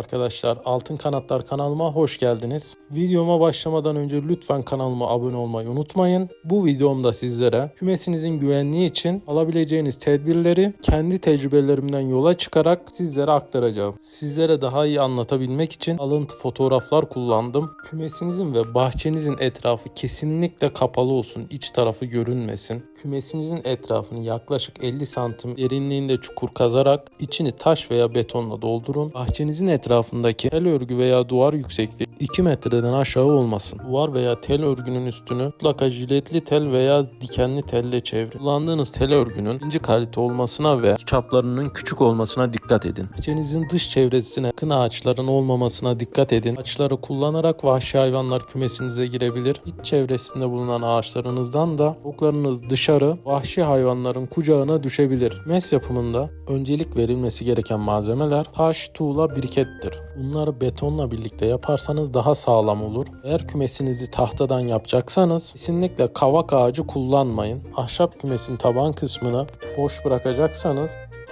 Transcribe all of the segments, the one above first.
arkadaşlar. Altın Kanatlar kanalıma hoş geldiniz. Videoma başlamadan önce lütfen kanalıma abone olmayı unutmayın. Bu videomda sizlere kümesinizin güvenliği için alabileceğiniz tedbirleri kendi tecrübelerimden yola çıkarak sizlere aktaracağım. Sizlere daha iyi anlatabilmek için alıntı fotoğraflar kullandım. Kümesinizin ve bahçenizin etrafı kesinlikle kapalı olsun. İç tarafı görünmesin. Kümesinizin etrafını yaklaşık 50 santim derinliğinde çukur kazarak içini taş veya betonla doldurun. Bahçenizin etrafındaki tel örgü veya duvar yüksekliği 2 metreden aşağı olmasın. Duvar veya tel örgünün üstünü mutlaka jiletli tel veya dikenli telle çevirin. Kullandığınız tel örgünün ince kalite olmasına ve çaplarının küçük olmasına dikkat edin. Bahçenizin dış çevresine yakın ağaçların olmamasına dikkat edin. Ağaçları kullanarak vahşi hayvanlar kümesinize girebilir. İç çevresinde bulunan ağaçlarınızdan da tavuklarınız dışarı vahşi hayvanların kucağına düşebilir. Mes yapımında öncelik verilmesi gereken malzemeler taş, tuğla, birikettir. Bunları betonla birlikte yaparsanız daha sağlam olur. Eğer kümesinizi tahtadan yapacaksanız kesinlikle kavak ağacı kullanmayın. Ahşap kümesin taban kısmını boş bırakacaksanız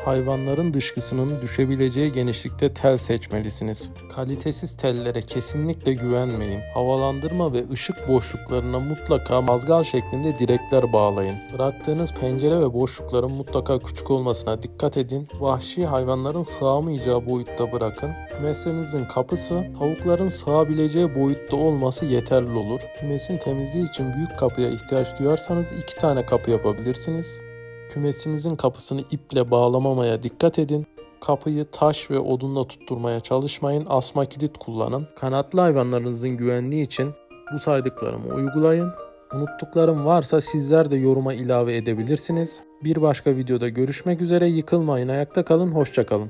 hayvanların dışkısının düşebileceği genişlikte tel seçmelisiniz. Kalitesiz tellere kesinlikle güvenmeyin. Havalandırma ve ışık boşluklarına mutlaka mazgal şeklinde direkler bağlayın. Bıraktığınız pencere ve boşlukların mutlaka küçük olmasına dikkat edin. Vahşi hayvanların sığamayacağı boyutta bırakın. Kümeslerinizin kapısı tavukların sığabileceği boyutta olması yeterli olur. Kümesin temizliği için büyük kapıya ihtiyaç duyarsanız iki tane kapı yapabilirsiniz. Kümesinizin kapısını iple bağlamamaya dikkat edin. Kapıyı taş ve odunla tutturmaya çalışmayın. Asma kilit kullanın. Kanatlı hayvanlarınızın güvenliği için bu saydıklarımı uygulayın. Unuttuklarım varsa sizler de yoruma ilave edebilirsiniz. Bir başka videoda görüşmek üzere. Yıkılmayın, ayakta kalın, hoşça kalın.